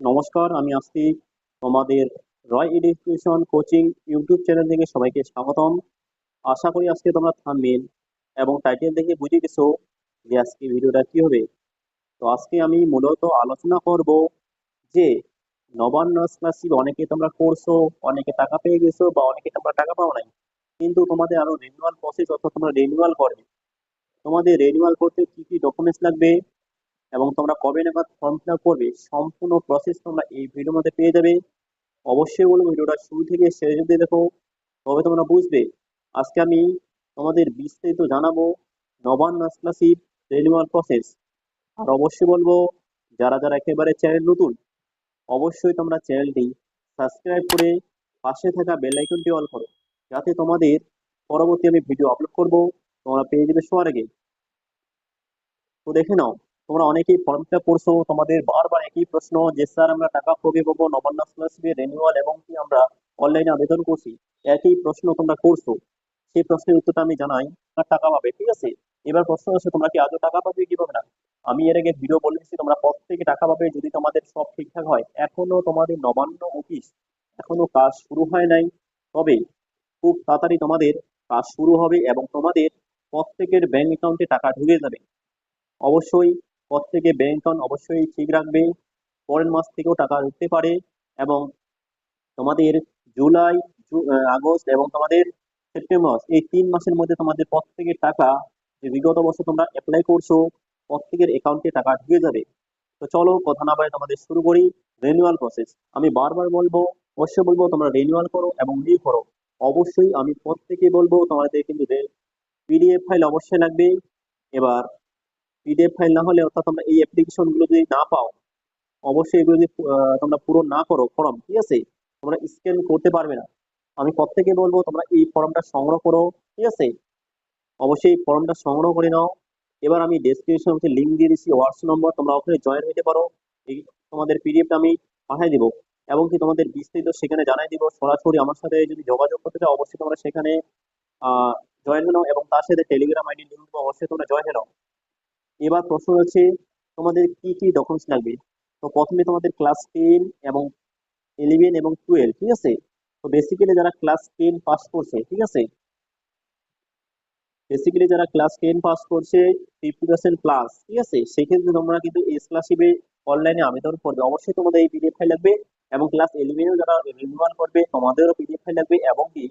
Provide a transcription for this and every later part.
নমস্কার, আমি আসছি তোমাদের Roy education coaching YouTube channel থেকে সবাইকে স্বাগতম। আশা করি আজকে তোমরা থামবেন এবং টাইটেল দেখে বুঝে গেছো যে আজকে ভিডিওটা কী হবে। তো আজকে আমি মূলত আলোচনা করব যে নবান্ন স্কলারশিপ অনেকে তোমরা করছ, অনেকে টাকা পেয়ে গেছো বা অনেকে তোমরা টাকা পাও নাই। কিন্তু তোমাদের আরও রিনিউয়াল প্রসেস অর্থাৎ তোমরা রিনিউয়াল করবে। তোমাদের রিনিউয়াল করতে কি কি ডকুমেন্টস লাগবে? এবং তোমরা কবে নাগাদ ফর্ম ফিল আপ করবে, সম্পূর্ণ প্রসেস তোমরা এই ভিডিওর মধ্যে পেয়ে যাবে। অবশ্যই বলব ভিডিওটা শুরু থেকে শেষ অবধি দেখো, তবে তোমরা বুঝবে, আজকে আমি তোমাদের বিস্তারিত জানাব নবান্ন স্কলারশিপ রিনিউয়াল প্রসেস আর অবশ্যই বলব, যারা যারা একেবারে চ্যানেল নতুন, অবশ্যই তোমরা চ্যানেলটি সাবস্ক্রাইব করে পাশে থাকা বেল আইকনটি অল করো, যাতে তোমাদের পরবর্তী আমি ভিডিও আপলোড করব, তোমরা পেয়ে যাবে সবার আগে। তো দেখে নাও তোমরা অনেকেই ফর্ম ফিল আপ করছ তোমাদের বারবার একই প্রশ্ন, যে স্যার আমরা টাকা কবে পাবো, নবান্ন স্কলারশিপের রিনিউয়াল এবং কি আমরা অনলাইনে আবেদন করছি, একই প্রশ্ন তোমরা করছ। সেই প্রশ্নের উত্তরটা আমি জানাই তোমরা টাকা পাবে, ঠিক আছে? এবার প্রশ্ন হচ্ছে তোমরা কি আজও টাকা পাবে কি পাবে না? আমি এর আগে ভিডিও বলে দিচ্ছি তোমরা প্রত্যেকে টাকা পাবে যদি তোমাদের সব ঠিকঠাক হয়। এখনও তোমাদের নবান্ন অফিস এখনও কাজ শুরু হয় নাই। তবে খুব তাড়াতাড়ি তোমাদের কাজ শুরু হবে এবং তোমাদের প্রত্যেকের ব্যাংক অ্যাকাউন্টে টাকা ঢুকে যাবে। অবশ্যই প্রত্যেকে ব্যাংক অ্যাকাউন্ট অবশ্যই ঠিক রাখবে। পরের মাস থেকেও টাকা ঢুকতে পারে এবং তোমাদের জুলাই আগস্ট এবং তোমাদের সেপ্টেম্বর, এই তিন মাসের মধ্যে তোমাদের প্রত্যেকের টাকা যে বিগত বছর তোমরা অ্যাপ্লাই করছ প্রত্যেকের অ্যাকাউন্টে টাকা ঢুকে যাবে। তো চলো কথা না বাড়ে তোমাদের শুরু করি। রিনিউয়াল প্রসেস আমি বারবার বলব, অবশ্যই বলব তোমরা রেনুয়াল করো এবং লিভ করো। অবশ্যই আমি প্রত্যেকে বলব তোমাদের কিন্তু পিডিএফ ফাইল অবশ্যই লাগবে। এবার পিডিএফ ফাইল না হলে অর্থাৎ তোমরা এই অ্যাপ্লিকেশনগুলো যদি না পাও, অবশ্যই এগুলো যদি তোমরা পূরণ না করো ফর্ম ঠিক আছে? তোমরা স্ক্যান করতে পারবে না। আমি প্রত্যেকে বলব, তোমরা এই ফর্মটা সংগ্রহ করো, ঠিক আছে? অবশ্যই ফর্মটা সংগ্রহ করে নাও। এবার আমি ডেসক্রিপশন হচ্ছে লিঙ্ক দিয়ে দিচ্ছি হোয়াটসঅ্যাপ নম্বর তোমরা ওখানে জয়েন হতে পারো। এই তোমাদের পিডিএফটা আমি পাঠিয়ে দিব। এবং কি তোমাদের বিস্তারিত সেখানে জানাই দিব। সরাসরি আমার সাথে যদি যোগাযোগ করতে চাও, অবশ্যই তোমরা সেখানে জয়েন হয়ে নাও। এবং তার সাথে টেলিগ্রাম আইডি লিঙ্ক অবশ্যই তোমরা জয়েন হয়ে নাও। এবার প্রশ্ন হচ্ছে তোমাদের কি কি ডকুমেন্টস লাগবে? তো প্রথমে তোমাদের ক্লাস টেন এবং ইলেভেন এবং টুয়েলভ ঠিক আছে? তো বেসিক্যালি যারা ক্লাস টেন পাস করছে, ঠিক আছে? বেসিক্যালি যারা ক্লাস টেন পাস করছে ফিফটি পার্সেন্ট প্লাস ঠিক আছে? সেক্ষেত্রে তোমরা কিন্তু এই স্কলারশিপে অনলাইনে আবেদন করবে। অবশ্যই তোমাদের এই পিডিএফ ফাইল লাগবে এবং ক্লাস ইলেভেনেও যারা রিনিউয়াল করবে, তোমাদেরও পিডিএফ ফাইল লাগবে এবং কি?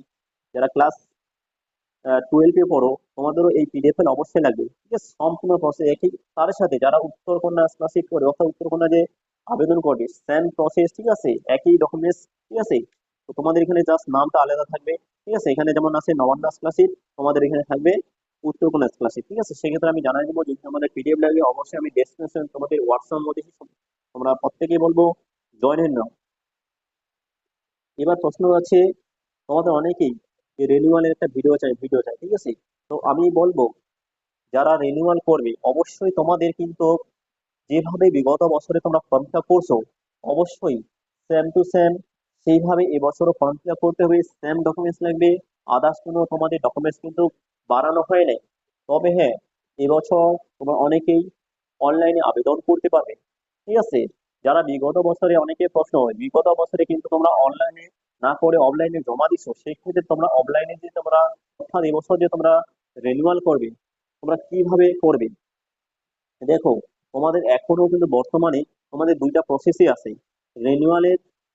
যারা ক্লাস টুয়েলভে পড়ো, তোমাদেরও এই পিডিএফ ফাইল অবশ্যই লাগবে। ঠিক আছে? সম্পূর্ণ প্রসেস একই তার সাথে যারা উত্তরকন্যা স্কলারশিপ করে অর্থাৎ উত্তরকন্যা যে আবেদন করবে সেম প্রসেস ঠিক আছে? একই ডকুমেন্টস ঠিক আছে? তো তোমাদের এখানে জাস্ট নামটা আলাদা থাকবে, ঠিক আছে? এখানে যেমন আছে নবান্ন স্কলারশিপ তোমাদের এখানে থাকবে উত্তরকন্যা স্কলারশিপ ঠিক আছে? সেক্ষেত্রে আমি জানাই দেবো, যদি আমাদের পিডিএফ লাগে, অবশ্যই আমি ডেসক্রিপশন তোমাদের হোয়াটসঅ্যাপ মধ্যে তোমরা প্রত্যেকেই বলব জয়েন হয়ে এবার প্রশ্ন আছে, তোমাদের অনেকেই যে রিনিউয়ালের একটা ভিডিও চাই ভিডিও চাই, ঠিক আছে? তো আমি বলব, যারা রেনুয়াল করবে, অবশ্যই তোমাদের কিন্তু যেভাবে বিগত বছরে তোমরা ফর্ম ফিল করছ, অবশ্যই সেম টু সেম সেইভাবে এবছরও ফর্ম ফিল করতে হবে সেম ডকুমেন্টস লাগবে। আদার্স কোনো তোমাদের ডকুমেন্টস কিন্তু বাড়ানো হয় নাই। তবে হ্যাঁ এবছর তোমরা অনেকেই অনলাইনে আবেদন করতে পারবে, ঠিক আছে? যারা বিগত বছরে অনেকে প্রশ্ন হয়, বিগত বছরে কিন্তু তোমরা অনলাইনে না করে অফলাইনে জমা দিছো, সেই ক্ষেত্রে তোমরা অফলাইনে যে তোমরা অর্থাৎ এবছর যে তোমরা রেনুয়াল করবে, তোমরা কীভাবে করবে? দেখো, তোমাদের এখনও কিন্তু বর্তমানে তোমাদের দুইটা প্রসেসই আছে। রেনুয়ালে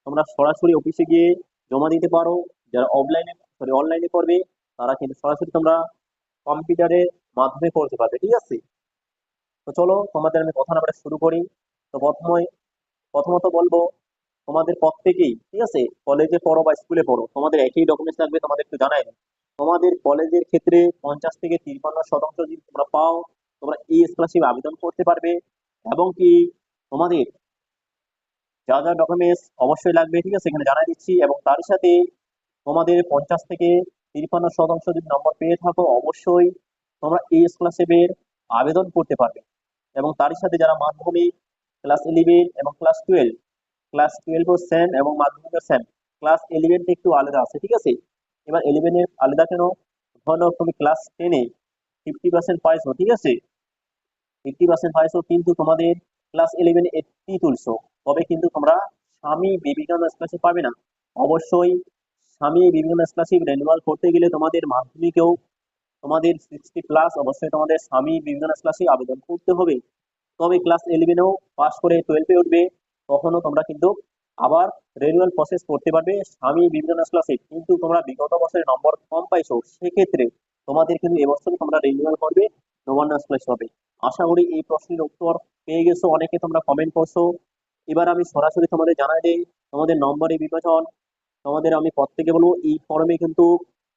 তোমরা সরাসরি অফিসে গিয়ে জমা দিতে পারো, যারা অফলাইনে সরি অনলাইনে করবে, তারা কিন্তু সরাসরি তোমরা কম্পিউটারের মাধ্যমে করতে পারবে, ঠিক আছে? তো চলো, তোমাদের আমি কথা না শুরু করি। তো প্রথমে, প্রথমত বলব তোমাদের প্রত্যেকেই ঠিক আছে? কলেজে পড়ো বা স্কুলে পড়ো, তোমাদের একই ডকুমেন্টস লাগবে, তোমাদের একটু জানাই তোমাদের কলেজের ক্ষেত্রে পঞ্চাশ থেকে তিপ্পান্ন শতাংশ যদি তোমরা পাও, তোমরা এই স্কলারশিপ আবেদন করতে পারবে, এবং কি তোমাদের যা যা ডকুমেন্টস অবশ্যই লাগবে, ঠিক আছে? এখানে জানাই দিচ্ছি, এবং তার সাথে তোমাদের পঞ্চাশ থেকে তিপ্পান্ন শতাংশ যদি নম্বর পেয়ে থাকো, অবশ্যই তোমরা এই স্কলারশিপের আবেদন করতে পারবে। এবং তার সাথে যারা মাধ্যমিক ক্লাস ইলেভেন এবং ক্লাস টুয়েলভ ক্লাস টুয়েলভও সেম এবং মাধ্যমিকও সেম ক্লাস ইলেভেনটা একটু আলাদা আছে, ঠিক আছে? এবার ইলেভেনের আলাদা কেন? ধরো তুমি ক্লাস টেনে ফিফটি পার্সেন্ট পাইছো, ঠিক আছে? ফিফটি পার্সেন্ট পাইছো কিন্তু তোমাদের ক্লাস ইলেভেন এইটটি তুলছো। তবে কিন্তু তোমরা স্বামী বিবেকানন্দ স্কলারশিপ পাবে না। অবশ্যই স্বামী বিবেকানন্দ স্কলারশিপ রেনুয়াল করতে গেলে তোমাদের মাধ্যমিকেও তোমাদের সিক্সটি প্লাস অবশ্যই তোমাদের স্বামী বিবেকানন্দ স্কলারশিপ আবেদন করতে হবে। তবে ক্লাস ইলেভেনেও পাস করে টুয়েলভে উঠবে। তখনও তোমরা কিন্তু আবার রেনুয়াল প্রসেস করতে পারবে। স্বামী বিবেকানন্দ স্কলারশিপ কিন্তু তোমরা বিগত বছরের নম্বর কম পাইছো, সেক্ষেত্রে তোমাদের কিন্তু এবছর তোমরা রিনিউয়াল করবে, নবান্ন স্কলারশিপ হবে। আশা করি এই প্রশ্নের উত্তর পেয়ে গেছো, অনেকে তোমরা কমেন্ট করছ। এবার আমি সরাসরি তোমাদের জানাই দিই, তোমাদের নম্বরে বিভাজন, তোমাদের আমি প্রত্যেকে বলব, এই ফর্মে কিন্তু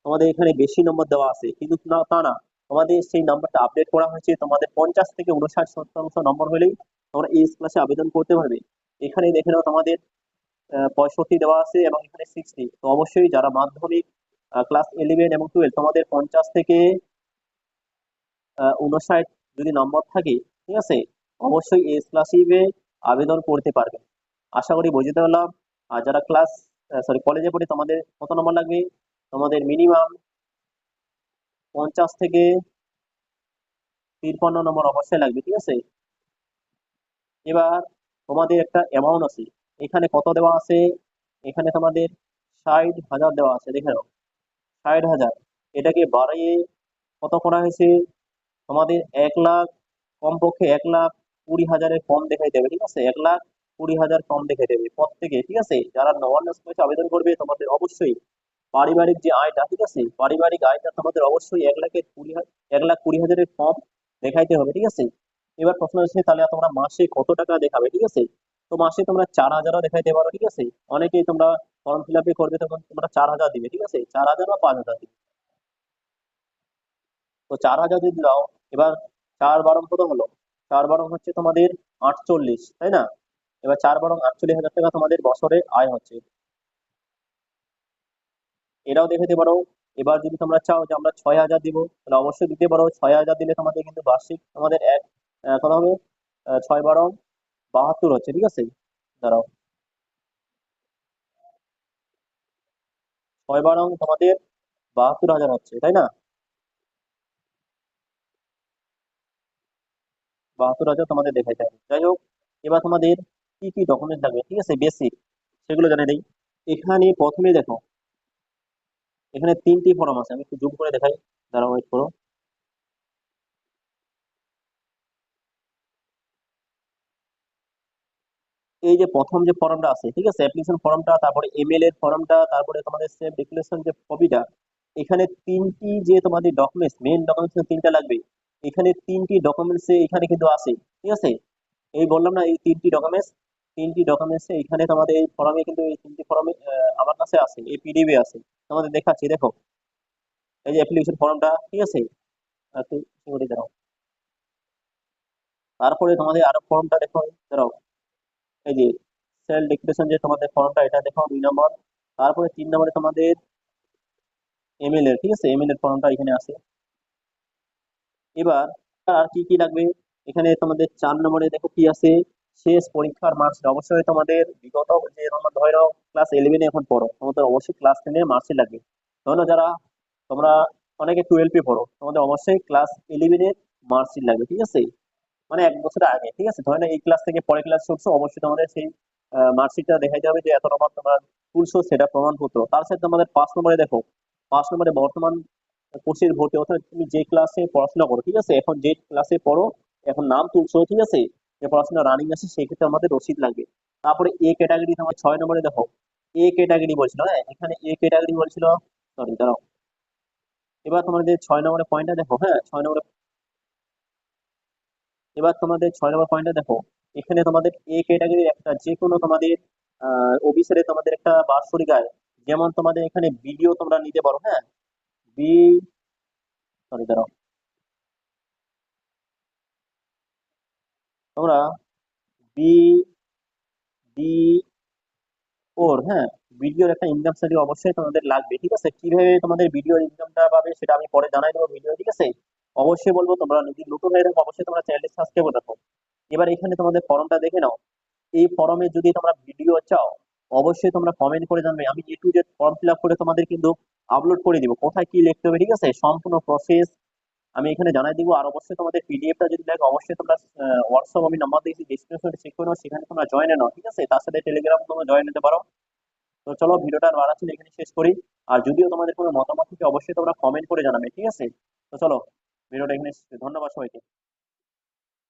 তোমাদের এখানে বেশি নম্বর দেওয়া আছে। কিন্তু না, তা না, তোমাদের সেই নাম্বারটা আপডেট করা হয়েছে, তোমাদের পঞ্চাশ থেকে উনষাট শতাংশ নম্বর হলেই তোমরা এই ক্লাসে আবেদন করতে পারবে। এখানে দেখে নাও তোমাদের পঁয়ষট্টি দেওয়া আছে এবং এখানে সিক্সটি তো অবশ্যই যারা মাধ্যমিক ক্লাস ইলেভেন এবং টুয়েলভ তোমাদের পঞ্চাশ থেকে উনষাট যদি নম্বর থাকে, ঠিক আছে? অবশ্যই এই স্কলারশিপে আবেদন করতে পারবে। আশা করি বুঝতে পারলাম। আর যারা ক্লাস সরি কলেজে পড়ে তোমাদের কত নম্বর লাগবে? তোমাদের মিনিমাম পঞ্চাশ থেকে তিরপান্ন নম্বর অবশ্যই লাগবে, ঠিক আছে? এবার তোমাদের একটা অ্যামাউন্ট আছে। এখানে কত দেওয়া আছে? এখানে তোমাদের ষাট হাজার দেওয়া আছে, দেখে নাও। ষাট হাজার। এটাকে বাড়িয়ে কত করা হয়েছে? তোমাদের এক লাখ, কমপক্ষে এক লাখ কুড়ি হাজারের কম দেখাই দেবে ঠিক আছে? এক লাখ কুড়ি হাজার কম দেখাই দেবে প্রত্যেকে, ঠিক আছে? যারা নবান্ন স্কুলে আবেদন করবে, তোমাদের অবশ্যই পারিবারিক যে আয়টা, ঠিক আছে? পারিবারিক আয়টা তোমাদের অবশ্যই এক লাখের কুড়ি এক লাখ কুড়ি হাজারের কম দেখাইতে হবে, ঠিক আছে? এবার প্রশ্ন হচ্ছে, তাহলে তোমরা মাসে কত টাকা দেখাবে, ঠিক আছে? তো মাসে তোমরা চার হাজারও দেখাইতে পারো, ঠিক আছে? অনেকেই তোমরা ফর্ম ফিল আপে করবে, তখন তোমরা চার হাজার দিবে, ঠিক আছে? চার হাজার বা পাঁচ হাজার দিবে। তো চার হাজার যদি দাও, এবার চার বারং কত হলো? চার বারং হচ্ছে তোমাদের আটচল্লিশ, তাই না? এবার চার বারং আটচল্লিশ হাজার টাকা তোমাদের বছরে আয় হচ্ছে। এটাও দেখাতে পারো। এবার যদি তোমরা চাও যে আমরা ছয় হাজার দিব, তাহলে অবশ্যই দিতে পারো। ছয় হাজার দিলে তোমাদের কিন্তু বার্ষিক তোমাদের এক কত হবে ছয় বারো বাহাত্তর হচ্ছে, ঠিক আছে? দাঁড়াও। ছয় বারং তোমাদের বাহাত্তর হাজার হচ্ছে, তাই না? বাহাত্তর হাজার তোমাদের দেখাইতে হবে। যাই হোক, এবার তোমাদের কি কি ডকুমেন্ট লাগবে, ঠিক আছে? বেসিক সেগুলো জানে দিই। এখানে প্রথমে দেখো, এখানে তিনটি ফর্ম আছে, আমি একটু জুম করে দেখাই। দাঁড়াও ওয়েট করো। এই যে প্রথম যে ফর্মটা আছে, ঠিক আছে? অ্যাপ্লিকেশন ফর্মটা, তারপরে ইমেল এর ফর্মটা, তারপরে তোমাদের সেভ ডিক্লারেশন যে কপিটা এখানে তিনটি যে তোমাদের ডকুমেন্টস মেইন ডকুমেন্টস তিনটা লাগবে। এখানে তিনটি ডকুমেন্টস এখানে কিন্তু আছে, ঠিক আছে? এই বললাম না, এই তিনটি ডকুমেন্টস তিনটি ডকুমেন্টস এখানে তোমাদের এই ফর্মে কিন্তু এই তিনটি ফর্মে আমার কাছে আছে, এই পিডিবি আছে। তোমাদের দেখাচ্ছি, দেখো। এই যে অ্যাপ্লিকেশন ফর্মটা, ঠিক আছে? দাঁড়াও। তারপরে তোমাদের আরও ফর্মটা দেখো, দাঁড়াও। এই যে সেল ডিক্লেরেশন যে তোমাদের ফর্মটা এটা দেখো দুই নম্বর তারপরে তিন নম্বরে তোমাদের এমএল ঠিক আছে? এমএল এর ফর্মটা এখানে আছে। এবার আর কি কি লাগবে? এখানে তোমাদের চার নম্বরে দেখো কি আছে? শেষ পরীক্ষার মার্কশিট অবশ্যই তোমাদের বিগত যে তোমরা ধরো ক্লাস ইলেভেনে এখন পড়ো। তোমাদের অবশ্যই ক্লাস টেনে মার্কশিট লাগবে। ধরো যারা তোমরা অনেকে টুয়েলভে পড়ো, তোমাদের অবশ্যই ক্লাস ইলেভেনের মার্কশিট লাগবে, ঠিক আছে? মানে এক বছর আগে, ঠিক আছে? ধরে এই ক্লাস থেকে পরে ক্লাস করছ অবশ্যই তোমাদের সেই মার্কশিটটা দেখাইতে যাবে যে এত নম্বর তোমার তুলছো সেটা প্রমাণপত্র। তার সাথে তোমাদের পাঁচ নম্বরে দেখো, পাঁচ নম্বরে বর্তমান কোর্সের ভর্তি অর্থাৎ তুমি যে ক্লাসে পড়াশোনা করো, ঠিক আছে? এখন যে ক্লাসে পড়ো, এখন নাম তুলছো, ঠিক আছে? যে পড়াশোনা রানিং আছে, সেক্ষেত্রে আমাদের রসিদ লাগবে। তারপরে এ ক্যাটাগরি তোমার ছয় নম্বরে দেখো এ ক্যাটাগরি বলছিল হ্যাঁ? এখানে এ ক্যাটাগরি বলছিল সরি দাঁড়াও। এবার তোমাদের ছয় নম্বরের পয়েন্টটা দেখো হ্যাঁ? ছয় নম্বরে এবার তোমাদের ছয় নম্বর পয়েন্টটা দেখো, এখানে তোমাদের এ ক্যাটাগরির একটা যে কোনো তোমাদের অফিসারে তোমাদের একটা বার্ষরিক আয়। যেমন তোমাদের এখানে ভিডিও তোমরা নিতে পারো হ্যাঁ? বি সরি দাঁড়াও। তোমরা বি ডি ওর হ্যাঁ? ভিডিওর একটা ইনকাম স্টাডি অবশ্যই তোমাদের লাগবে, ঠিক আছে? কীভাবে তোমাদের ভিডিওর ইনকামটা পাবে সেটা আমি পরে জানাই দেবো ভিডিও ঠিক আছে? অবশ্যই বলব, তোমরা যদি নতুন হয়ে থাকো, অবশ্যই তোমরা চ্যানেলটি সাবস্ক্রাইব রাখো। এবার এখানে তোমাদের ফর্মটা দেখে নাও। এই ফর্মে যদি তোমরা ভিডিও চাও, অবশ্যই তোমরা কমেন্ট করে জানবে। আমি A to Z form fill করে তোমাদের কিন্তু আপলোড করে দিব। কোথায় কি লিখতে হবে, ঠিক আছে? সম্পূর্ণ প্রসেস আমি এখানে জানাই দিব। আর অবশ্যই তোমাদের পিডিএফটা যদি লাগে অবশ্যই তোমরা হোয়াটসঅ্যাপ আমি নাম্বার দিয়েছি ডিসক্রিপশনে চেক করে নাও, সেখানে তোমরা জয়েন নাও, ঠিক আছে? তার সাথে টেলিগ্রাম তোমরা জয়েন নিতে পারো। তো চলো, ভিডিওটা আর বাড়াচ্ছি এখানে শেষ করি। আর যদিও তোমাদের কোনো মতামত থাকে, অবশ্যই তোমরা কমেন্ট করে জানাবে, ঠিক আছে? তো চলো ভিডিওটা এখানে ধন্যবাদ সবাইকে।